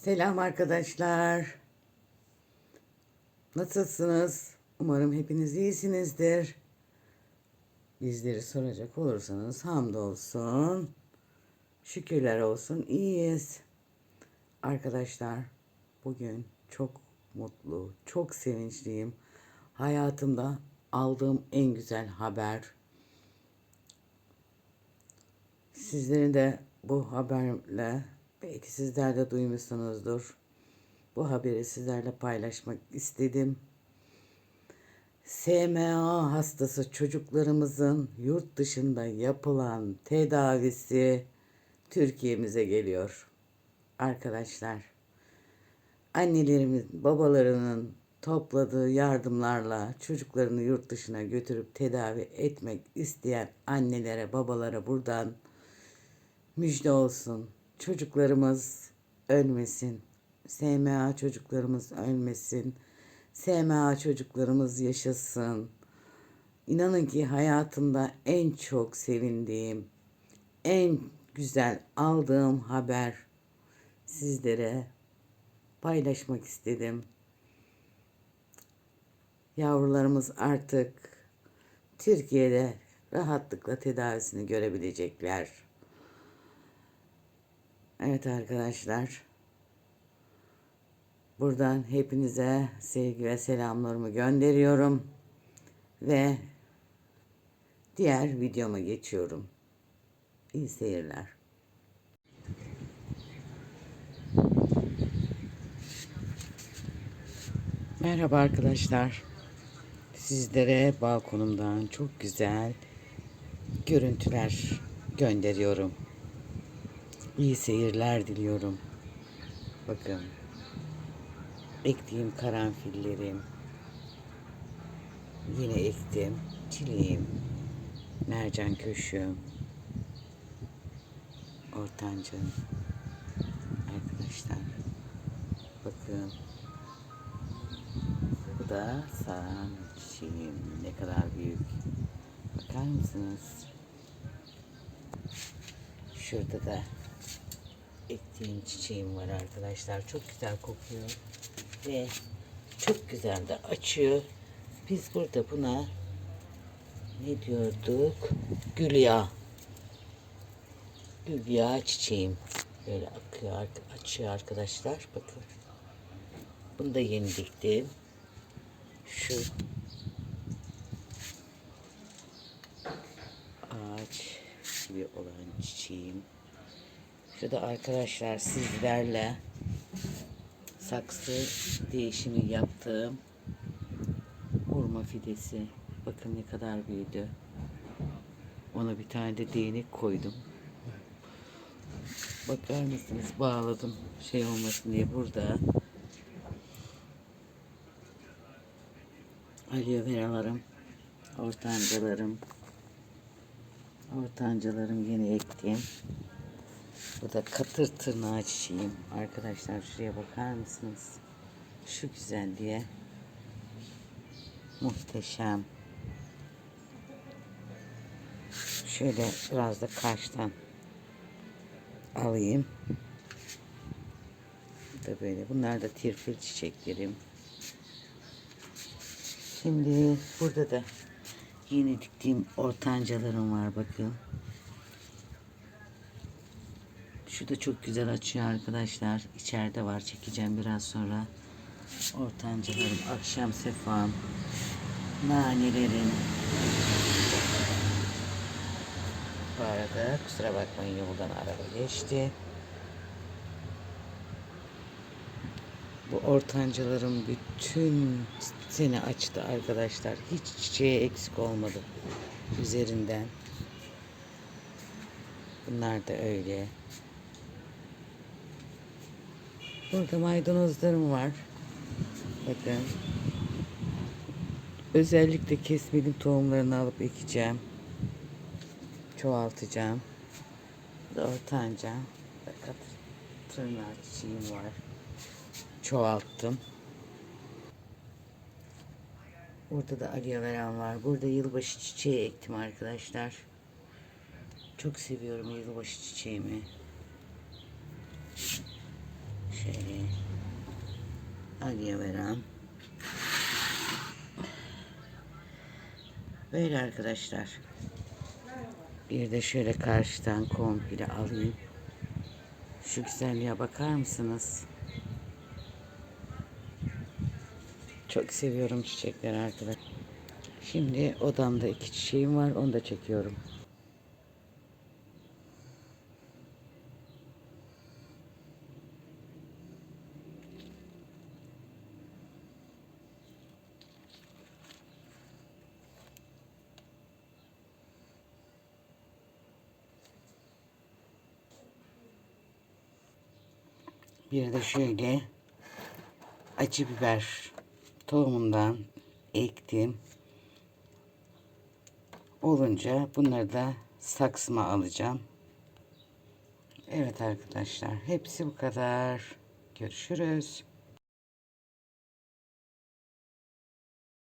Selam arkadaşlar. Nasılsınız? Umarım hepiniz iyisinizdir. Bizleri soracak olursanız hamdolsun. Şükürler olsun iyiyiz. Arkadaşlar bugün çok mutlu, çok sevinçliyim. Hayatımda aldığım en güzel haber. Sizlerin de bu haberle belki sizler de duymuşsunuzdur. Bu haberi sizlerle paylaşmak istedim. SMA hastası çocuklarımızın yurt dışında yapılan tedavisi Türkiye'mize geliyor. Arkadaşlar, annelerimiz, babalarının topladığı yardımlarla çocuklarını yurt dışına götürüp tedavi etmek isteyen annelere, babalara buradan müjde olsun. Çocuklarımız ölmesin. SMA çocuklarımız ölmesin. SMA çocuklarımız yaşasın. İnanın ki hayatımda en çok sevindiğim, en güzel aldığım haber sizlere paylaşmak istedim. Yavrularımız artık Türkiye'de rahatlıkla tedavisini görebilecekler. Evet arkadaşlar. Buradan hepinize sevgi ve selamlarımı gönderiyorum. Ve diğer videoma geçiyorum. İyi seyirler. Merhaba arkadaşlar. Sizlere balkonumdan çok güzel görüntüler gönderiyorum. İyi seyirler diliyorum. Bakın. Ektiğim karanfillerim. Yine ektim. Çileğim. Mercan köşüm. Ortancım. Arkadaşlar. Bakın. Bu da sağan çiçeğim. Ne kadar büyük. Bakar mısınız? Şurada da ektiğim çiçeğim var arkadaşlar. Çok güzel kokuyor. Ve çok güzel de açıyor. Biz burada buna ne diyorduk? Gül yağı. Gül yağı çiçeğim. Böyle akıyor, açıyor arkadaşlar. Bakın. Bunu da yeni diktim. Şu ağaç gibi olan çiçeğim. Şurada arkadaşlar sizlerle saksı değişimi yaptığım hurma fidesi. Bakın ne kadar büyüdü. Ona bir tane de değnek koydum. Bakar mısınız? Bağladım. Şey olmasın diye burada. Aloe veralarım, ortancalarım, ortancalarım yeni ektiğim. Bu da katır tırnağı çiçeğim. Arkadaşlar şuraya bakar mısınız? Şu güzelliğe. Muhteşem. Şöyle biraz da karşıdan alayım. Da böyle. Bunlar da tirfil çiçeklerim. Şimdi burada da yeni diktiğim ortancalarım var bakın. Şu da çok güzel açıyor arkadaşlar. İçeride var. Çekeceğim biraz sonra. Ortancalarım, akşam sefam, nanelerim. Bu arada kusura bakmayın yoldan araba geçti. Bu ortancalarım bütün sene açtı arkadaşlar. Hiç çiçeği eksik olmadı üzerinden. Bunlar da öyle. Burada maydanozlarım var. Bakın. Özellikle kesmedim tohumlarını alıp ekeceğim. Çoğaltacağım. Ortanca. Bakın tırnağı çiçeğim var. Çoğalttım. Burada da veram var. Burada yılbaşı çiçeği ektim arkadaşlar. Çok seviyorum yılbaşı çiçeğimi. Şöyle aloe vera. Böyle arkadaşlar. Bir de şöyle karşıdan komple alayım. Şu güzelliğe bakar mısınız? Çok seviyorum çiçekleri arkadaşlar. Şimdi odamda iki çiçeğim var. Onu da çekiyorum. Bir de şöyle acı biber tohumundan ektim. Olunca bunları da saksıma alacağım. Evet arkadaşlar hepsi bu kadar. Görüşürüz.